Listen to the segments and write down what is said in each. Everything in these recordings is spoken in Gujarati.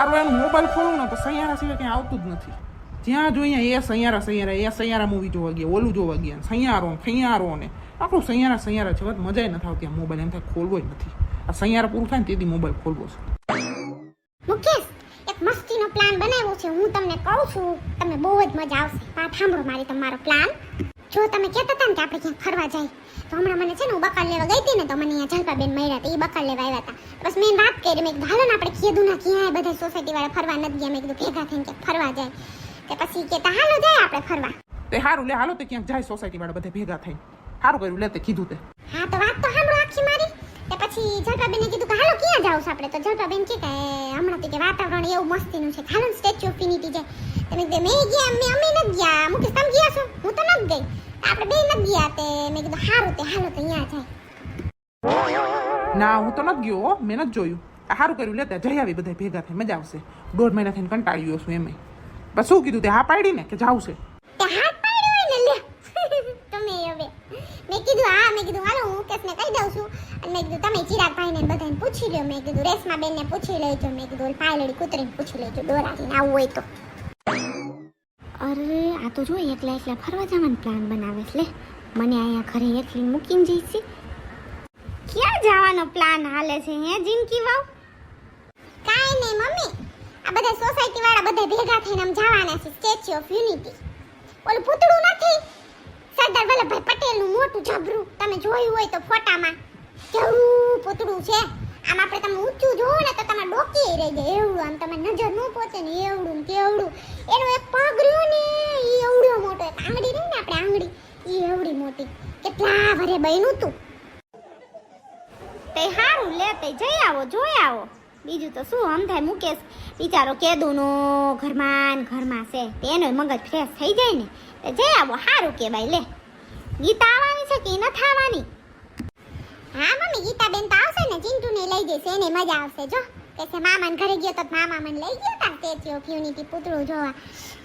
આરો એનું મોબાઈલ ખોલું ને તો સૈયારા સિવાય ક્યાં આવતું જ નથી. જ્યાં જોઈએ એ સૈયારા સૈયારા એ સૈયારા મૂવી જોવા ગયા, ઓલું જોવા ગયા સૈયારો ફૈયારો ને. આખું સૈયારા સૈયારા છે મજા નથી આવતી, આ મોબાઈલ એમ થાય ખોલવો જ નથી. આ સૈયારા પૂરું થાય ને તેથી મોબાઈલ ખોલવો છે. મુકેશ, એક મસ્તીનો પ્લાન બનાવ્યો છે, હું તમને કહું છું, તમને બહુ જ મજા આવશે. વાત સાંભળો મારી તમારો પ્લાન જો તમે કહેતા હતા ને કે આપણે ક્યાંક ફરવા જાય તો હમણાં મને છે ને હું બકાલ લેવા ગઈ હતી ને તો મને અહીંયા જલપાબેન મળ્યા હતા એ બકાલ લેવા આવ્યા હતા. બસ મેં વાત કરી મેં હાલો ને આપણે કીધું ના ક્યાંય બધા સોસાયટી વાળા ફરવા નથી ગયા. મેં કીધું ભેગા થઈને ક્યાંક ફરવા જાય. તે પછી કહેતા હાલો જાય આપણે ફરવા. તે સારું લે હાલો તે ક્યાંક જાય સોસાયટી વાળા બધા ભેગા થઈને. સારું કર્યું લે તે કીધું તે. હા તો વાત તો સાંભળો આખી મારી. તે પછી જલપાબેને કીધું કે હાલો ક્યાં જાવ આપણે? તો જલપાબેન કે કે હમણાં તો કે વાતાવરણ એવું મસ્તીનું છે. હાલો સ્ટેચ્યુ ઓફ યુનિટી જાય. તમે કીધું મેં ગયા મેં અમે નથી ગયા. મુકેશ તમે ગયા છો? હું તો નથી ગઈ. આપણે બે નથી ગયા તે. મેં કીધું સારું તે હાલો તો અહીંયા જાય. ના હું તો નથી ગયો મેં નથી જોયું. સારું કર્યું. લેતા જઈ આવી બધા ભેગા થઈ મજા આવશે. દોઢ મહિના થઈને કંટાળી ગયો છું એમ બસ શું કીધું તે? હા પાડી ને કે જાવ છે? તમે હવે. મેં કીધું હા મેં કીધું હાલો હું મુકેશને કહી દઉં છું. અને મેં કીધું તમે ચિરાગભાઈને બધાને પૂછી લ્યો. મેં કીધું રેશમા બેનને પૂછી લેજો. મેં કીધું પાયલડી કૂતરીને પૂછી લેજો. દોરાજીને આવું હોય તો. આ તો જો એકલા એકલા ફરવા જવાનો પ્લાન બનાવે છે મને અહીંયા ઘરે એકલી મૂકીને જઈશ ક્યાં જવાનો પ્લાન હાલે છે હે, જિંદગી વાવ કાઈ નહીં, મમ્મી. આ બધા સોસાયટી વાળા બધા ભેગા થઈને આમ જવાના છે સ્ટેચ્યુ ઓફ યુનિટી ઓલું પૂતળું નથી? સરદાર વલ્લભભાઈ પટેલનું મોટું જબરું. તમે જોયું હોય તો ફોટામાં. કેવું પૂતળું છે? આમ આપણે તમે ઊંચું જોવો ને તો તમે ડોકી રહી જાય. એવડું આમ તમે નજર ન પહોંચે ને એવડું કેવડું એનો એક પગ રહ્યો ને એ એવડો મોટો એક આંગળી રહી આપણે આંગળી. એ એવડી મોટી. કેટલા ભરે બન્યું તું? તે હારું, લે તે જઈ આવો, જોઈ આવો. બીજું તો શું આમ થાય મુકેશ બિચારો કેદુનો ઘરમાં ઘરમાં છે. તેનો મગજ ફ્રેશ થઈ જાય ને. તે જઈ આવો, હારું કહેવાય, લે. ગીતા આવવાની છે કે નથી આવવાની? હા, મમ્મી, ગીતાબેન તો આવશે ને. ચિંટુને લઈ જશે એને મજા આવશે, જો. કે મામાને ઘરે ગયો તો મામા મને લઈ ગયો તા થયો ઓફ યુનિટી પૂતળું જોવા.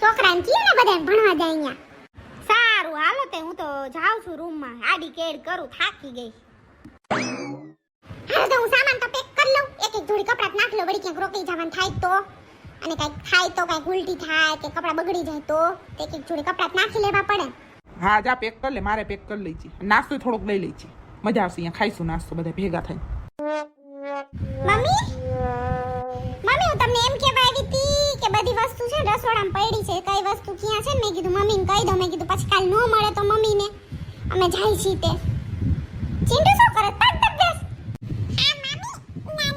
છોકરાને કીએ ને બધાને ભણવા જાય અહીંયા. સારું હાલો તે હું તો જાઉં છું રૂમમાં. આડી કેડ કરું થાકી ગઈ. હાલો તો હું સામાન તો પેક કરી લઉં. એક એક જોડી કપડાં નાખ લો વળી ક્યાંક રોકાઈ જવાનું થાય તો. અને કાંઈક થાય તો કાંઈક ઉલટી થાય કે કપડાં બગડી જાય તો. એક એક જોડી કપડાં નાખી લેવા પડે. હા જા પેક કરી લે. મારે પેક કરી લઈ છે. નાસ્તો થોડોક લઈ લઈ છે. મજા આવશે અહીંયા. ખાઈશું નાસ્તો. બધા ભેગા થઈ વસ્તુ છે રસોડામાં પડી છે કઈ વસ્તુ ક્યાં છે મેં કીધું મમ્મીને કહી દો. મેં કીધું પછી કાલ ન મળે તો મમ્મીને. અમે જાય છીએ તે ચિંટુ શું કરે? તક તક બેસ. તું તો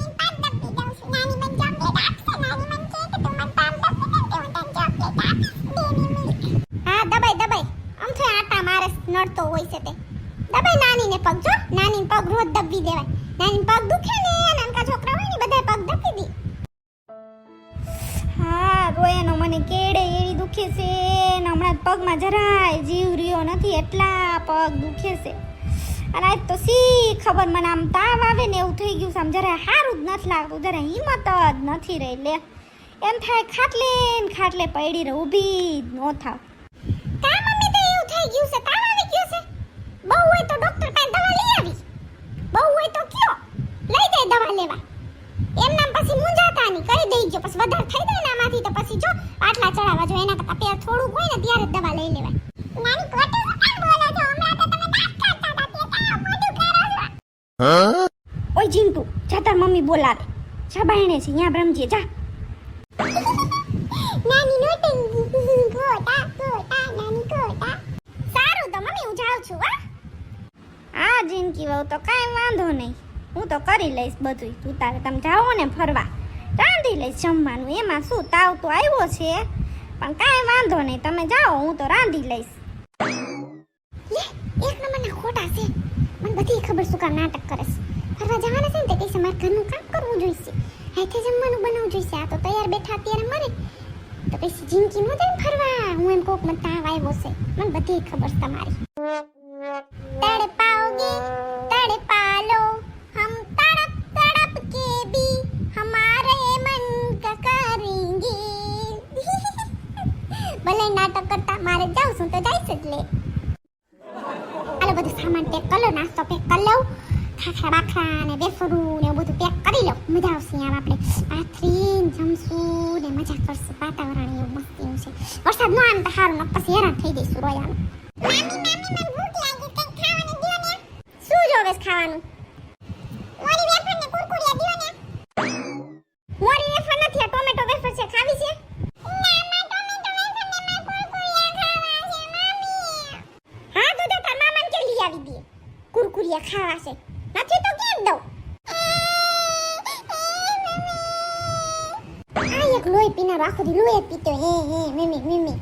હું દબાઈ દબાઈ આમ છે આટા મારે નડતો હોય છે તે. દબાઈ નાનીને પગ જો. નાની પગ રોજ દબી દેવાય. નાની પગ દુખે ને દુખે છે. હમણાં પગમાં જરાય જીવ રહ્યો નથી, એટલા પગ દુખે છે. અને આજ તો સી ખબર મને આમ તાવ આવે ને એવું થઈ ગયું છે. આમ જરાય સારું જ નથી લાગતું જરા હિંમત જ નથી રહી લે એમ થાય ખાટલે ને ખાટલે પડી રહે, ઊભી જ ન થાવ. કા તો એવું થઈ ગયું છે, તાવ આવી ગયો છે. બહુ તો ડોક્ટર પાસે દવા તો કયો, લઈ જાય દવા લેવા. એમ પછી કરી દઈ પછી વધારે થઈ જાય ને આમાંથી તો પછી જો આટલા ચડાવવા જો એના કરતા પેર થોડુંક હોય ને ત્યારે દવા લઈ લેવાય. નાની કોટી કામ બોલો છો? હમણાં તો તમે દાંત કાઢતા હતા. તે કામ મોઢું કરો છો. ઓય જીંટુ જા તાર મમ્મી બોલાવે. જા બાયણે છે ત્યાં બ્રહ્મજી જા. નાની નોટંકી કોટા કોટા નાની કોટા સારું તો મમ્મી હું જાઉં છું હા. આ જિંદગી વહુ તો કાંઈ વાંધો નહીં. હું તો કરી લઈશ બધું તું તારે તમે જાઓ ને ફરવા. રાંધી લઈશ જમવાનું. એમાં શું તાવ તો આવ્યો છે? પણ કાંઈ વાંધો નહીં, તમે જાઓ, હું તો રાંધી લઈશ. લે, એક નંબરના ખોટા છે. મને બધી ખબર શું કામ નાટક કરે છે. ફરવા જવાના છે ને તે કહેશે, મારે ઘરનું કામ કરવું જોઈશે. હાથે જમવાનું બનાવવું જોઈશે. આ તો તૈયાર બેઠા અત્યારે મરે. તો પછી જિંદગી નો જાય ફરવા. હું એમ કોક મને તાવ આવ્યો છે. મને બધી ખબર છે તમારી. મારે જાઉં છું તો જઈશ જ લે. આલો બધું સામાન પેક કરો નાસ્તો પેક કરી લઉં. ખાખરા બાખરા ને બેસરું ને બધું પેક કરી લઉં. મજા આવશે આમ આપણે. આથરીન જમશું ને મજા કરશું. વાતાવરણ એવું મસ્તીનું છે. વરસાદ ન આમ તો સારું ન પછી હેરાન થઈ જઈશું રોયાનું શું જોવેશ ખાવાનું? એક લોહી પીનાર આખો દી લોહી પીતો હે હે મમ્મી મમ્મી